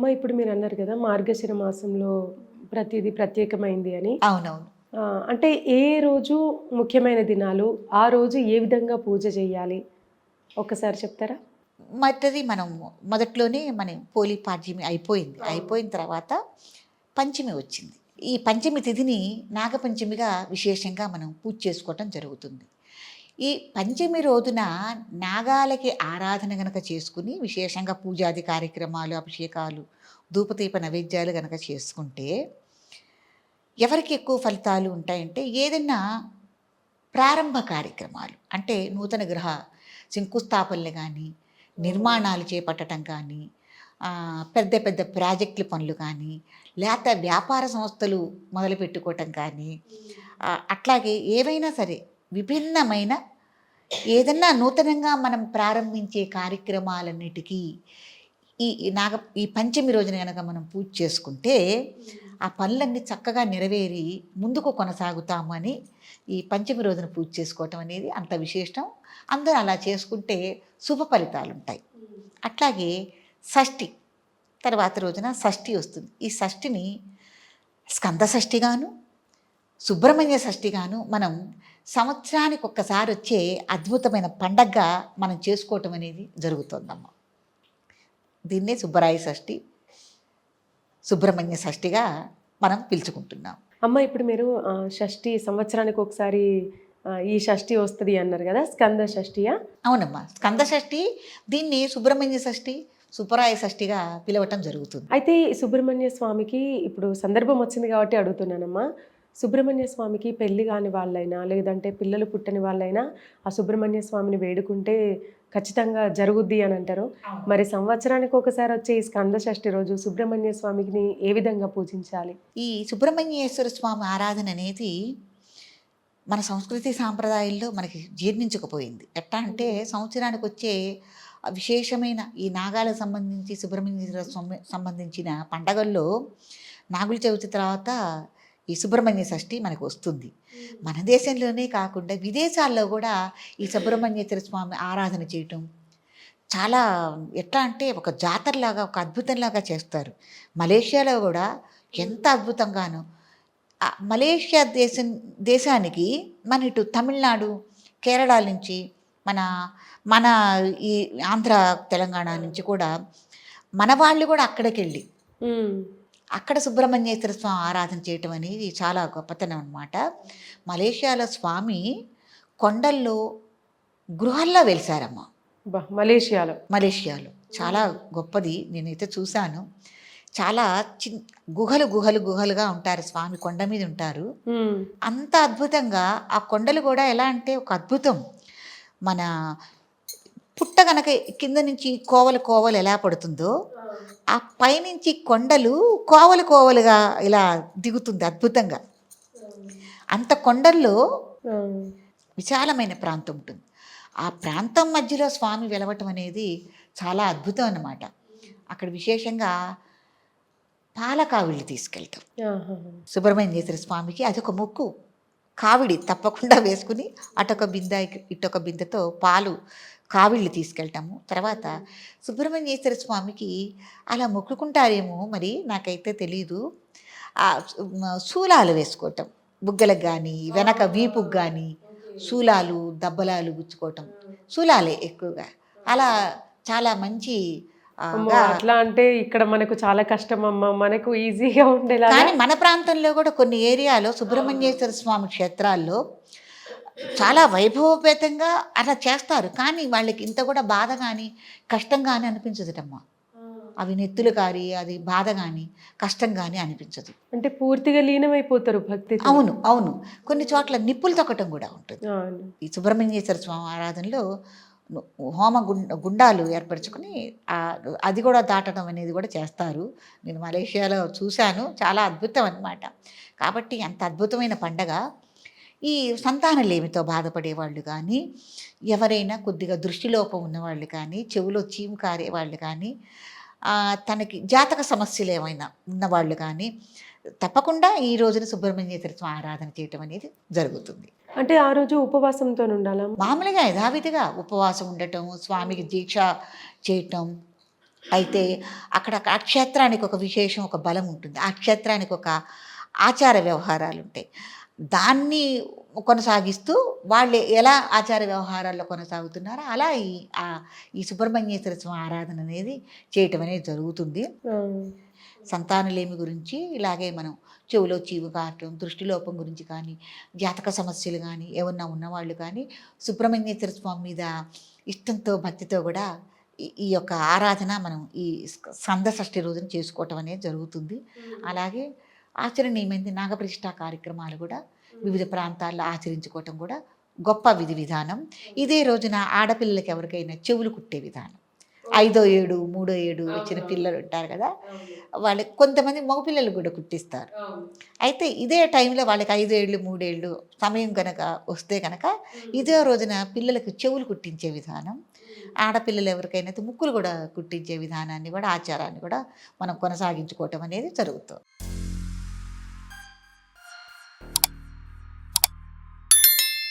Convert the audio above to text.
అమ్మ ఇప్పుడు మీరు అన్నారు కదా మార్గశిర మాసంలో ప్రతిదీ ప్రత్యేకమైంది అని. అవునవును. అంటే ఏ రోజు ముఖ్యమైన దినాలు ఆ రోజు ఏ విధంగా పూజ చేయాలి? ఒక్కసారి చెప్తారా? మొదటిది మనం మొదట్లోనే మన పోలి పాడ్యమి అయిపోయింది. అయిపోయిన తర్వాత పంచమి వచ్చింది. ఈ పంచమి తిథిని నాగపంచమిగా విశేషంగా మనం పూజ చేసుకోవటం జరుగుతుంది. ఈ పంచమి రోజున నాగాలకి ఆరాధన గనక చేసుకుని విశేషంగా పూజాది కార్యక్రమాలు అభిషేకాలు ధూపదీప నైవేద్యాలు గనక చేసుకుంటే ఎవరికి ఎక్కువ ఫలితాలు ఉంటాయంటే ఏదైనా ప్రారంభ కార్యక్రమాలు. అంటే నూతన గృహ శంకుస్థాపనలు కానీ నిర్మాణాలు చేపట్టడం కానీ పెద్ద పెద్ద ప్రాజెక్టుల పనులు కానీ లేత వ్యాపార సంస్థలు మొదలుపెట్టుకోవటం కానీ అట్లాగే ఏవైనా సరే విభిన్నమైన ఏదన్నా నూతనంగా మనం ప్రారంభించే కార్యక్రమాలన్నిటికీ ఈ నాగ ఈ పంచమి రోజున కనుక మనం పూజ చేసుకుంటే ఆ పనులన్నీ చక్కగా నెరవేరి ముందుకు కొనసాగుతాము అని ఈ పంచమి రోజున పూజ చేసుకోవటం అనేది అంత విశేషం. అందరూ అలా చేసుకుంటే శుభ ఫలితాలు ఉంటాయి. అట్లాగే షష్ఠి తర్వాత రోజున షష్ఠి వస్తుంది. ఈ షష్ఠిని స్కంద షష్ఠిగాను సుబ్రహ్మణ్య షష్ఠిగాను మనం సంవత్సరానికి ఒక్కసారి వచ్చే అద్భుతమైన పండగగా మనం చేసుకోవటం అనేది జరుగుతుందమ్మ. దీన్నే సుబ్బరాయ షష్ఠి సుబ్రహ్మణ్య షష్ఠిగా మనం పిలుచుకుంటున్నాం. అమ్మ ఇప్పుడు మీరు షష్ఠి సంవత్సరానికి ఒకసారి ఈ షష్ఠి వస్తుంది అన్నారు కదా స్కంద షష్ఠియా? అవునమ్మా స్కంద షష్ఠి దీన్ని సుబ్రహ్మణ్య షష్ఠి సుబ్బరాయ షష్ఠిగా పిలవటం జరుగుతుంది. అయితే ఈ సుబ్రహ్మణ్య స్వామికి ఇప్పుడు సందర్భం వచ్చింది కాబట్టి అడుగుతున్నానమ్మా. సుబ్రహ్మణ్య స్వామికి పెళ్ళి కాని వాళ్ళైనా లేదంటే పిల్లలు పుట్టని వాళ్ళైనా ఆ సుబ్రహ్మణ్య స్వామిని వేడుకుంటే ఖచ్చితంగా జరుగుద్ది అని అంటారు. మరి సంవత్సరానికి ఒకసారి వచ్చే ఈ స్కంద షష్ఠి రోజు సుబ్రహ్మణ్య స్వామిని ఏ విధంగా పూజించాలి? ఈ సుబ్రహ్మణ్యేశ్వర స్వామి ఆరాధన అనేది మన సంస్కృతి సాంప్రదాయాల్లో మనకి జీర్ణించకపోయింది. ఎట్లా అంటే సంవత్సరానికి వచ్చే విశేషమైన ఈ నాగాలకు సంబంధించి సుబ్రహ్మణ్యేశ్వర స్వామి సంబంధించిన పండగల్లో నాగుల చవితి తర్వాత ఈ సుబ్రహ్మణ్య షష్ఠి మనకు వస్తుంది. మన దేశంలోనే కాకుండా విదేశాల్లో కూడా ఈ సుబ్రహ్మణ్యేశ్వర స్వామి ఆరాధన చేయటం చాలా ఎట్లా అంటే ఒక జాతరలాగా ఒక అద్భుతంలాగా చేస్తారు. మలేషియాలో కూడా ఎంత అద్భుతంగానో. మలేషియా దేశం దేశానికి మన ఇటు తమిళనాడు కేరళ నుంచి మన మన ఈ ఆంధ్ర తెలంగాణ నుంచి కూడా మన వాళ్ళు కూడా అక్కడికి వెళ్ళి అక్కడ సుబ్రహ్మణ్యేశ్వర స్వామి ఆరాధన చేయటం అనేది చాలా గొప్పతనం అనమాట మలేషియాలో స్వామి కొండల్లో గృహాల్లో వెలిసారమ్మ. మలేషియాలో. మలేషియాలో. చాలా గొప్పది. నేనైతే చూశాను. చాలా చిన్ గుహలు గుహలు గుహలుగా ఉంటారు స్వామి కొండ మీద ఉంటారు. అంత అద్భుతంగా ఆ కొండలు కూడా ఎలా అంటే ఒక అద్భుతం. మన పుట్ట గనక కింద నుంచి కోవలు కోవలు ఎలా పడుతుందో ఆ పైనుంచి కొండలు కోవలు కోవలుగా ఇలా దిగుతుంది అద్భుతంగా. అంత కొండల్లో విశాలమైన ప్రాంతం ఉంటుంది. ఆ ప్రాంతం మధ్యలో స్వామి వెలవటం అనేది చాలా అద్భుతం అన్నమాట. అక్కడ విశేషంగా పాల కావిళ్ళు తీసుకెళ్తాం ఆహాహా. సుబ్రహ్మణ్యేశ్వర స్వామికి అదొక మొక్కు. కావిడి తప్పకుండా వేసుకుని అటొక బిందె ఇటొక బిందెతో పాలు కావిళ్ళు తీసుకెళ్తాము. తర్వాత సుబ్రహ్మణ్యేశ్వర స్వామికి అలా మొక్కుకుంటారేమో మరి నాకైతే తెలీదు. శూలాలు వేసుకోవటం. బుగ్గలకు కానీ వెనక వీపుకు కానీ శూలాలు దబ్బలాలు గుచ్చుకోవటం. శూలాలే ఎక్కువగా. అలా చాలా మంచి అట్లా అంటే ఇక్కడ మనకు చాలా కష్టం అమ్మ మనకు ఈజీగా ఉండేలా కానీ మన ప్రాంతంలో కూడా కొన్ని ఏరియాలో సుబ్రహ్మణ్యేశ్వర స్వామి క్షేత్రాల్లో చాలా వైభవపేతంగా అలా చేస్తారు. కానీ వాళ్ళకి ఇంత కూడా బాధ కానీ కష్టం కానీ అనిపించదుటమ్మా. అవి నెత్తులు కారి అది బాధ కానీ కష్టం కానీ అనిపించదు. అంటే పూర్తిగా లీనమైపోతారు భక్తి అవును అవును. కొన్ని చోట్ల నిప్పులు తొక్కటం కూడా ఉంటుంది. ఈ సుబ్రహ్మణ్యేశ్వర స్వామి ఆరాధనలో హోమ గుండ గుండాలు ఏర్పరచుకొని అది కూడా దాటడం అనేది కూడా చేస్తారు. నేను మలేషియాలో చూశాను. చాలా అద్భుతం అన్నమాట. కాబట్టి అంత అద్భుతమైన పండగ. ఈ సంతానలేమితో బాధపడే వాళ్ళు కానీ ఎవరైనా కొద్దిగా దృష్టిలోపం ఉన్నవాళ్ళు కానీ చెవిలో చీము కారే వాళ్ళు కానీ తనకి జాతక సమస్యలు ఏమైనా ఉన్నవాళ్ళు కానీ తప్పకుండా ఈ రోజున సుబ్రహ్మణ్యేశ్వర ఆరాధన చేయటం అనేది జరుగుతుంది. అంటే ఆ రోజు ఉపవాసంతో ఉండాలా? మామూలుగా యథావిధిగా ఉపవాసం ఉండటం స్వామికి దీక్ష చేయటం అయితే అక్కడ ఆ క్షేత్రానికి ఒక విశేషం ఒక బలం ఉంటుంది. ఆ క్షేత్రానికి ఒక ఆచార వ్యవహారాలు ఉంటాయి. దాన్ని కొనసాగిస్తూ వాళ్ళు ఎలా ఆచార వ్యవహారాల్లో కొనసాగుతున్నారో అలా ఈ ఆ- ఈ సుబ్రహ్మణ్యేశ్వర స్వామి ఆరాధన అనేది చేయటం అనేది జరుగుతుంది. సంతానలేమి గురించి ఇలాగే మనం చెవిలో చీవు కావటం దృష్టిలోపం గురించి కానీ జాతక సమస్యలు కానీ ఏమన్నా ఉన్నవాళ్ళు కానీ సుబ్రహ్మణ్యేశ్వర స్వామి మీద ఇష్టంతో భక్తితో కూడా ఈ- యొక్క ఆరాధన మనం ఈ స్క- సంద షష్ఠి రోజున చేసుకోవటం అనేది జరుగుతుంది. అలాగే ఆచరణీయమైనది నాగప్రతిష్ఠ కార్యక్రమాలు కూడా వివిధ ప్రాంతాల్లో ఆచరించుకోవటం కూడా గొప్ప విధి విధానం. ఇదే రోజున ఆడపిల్లలకి ఎవరికైనా చెవులు కుట్టే విధానం. ఐదో ఏడు మూడో ఏడు వచ్చిన పిల్లలు ఉంటారు కదా? వాళ్ళకి కొంతమంది మగపిల్లలు కూడా కుట్టిస్తారు. అయితే ఇదే టైంలో వాళ్ళకి ఐదు ఏళ్ళు మూడేళ్ళు సమయం కనుక వస్తే కనుక ఇదే రోజున పిల్లలకు చెవులు కుట్టించే విధానం ఆడపిల్లలు ఎవరికైనా ముక్కులు కూడా కుట్టించే విధానాన్ని కూడా ఆచారాన్ని కూడా మనం కొనసాగించుకోవటం అనేది జరుగుతుంది.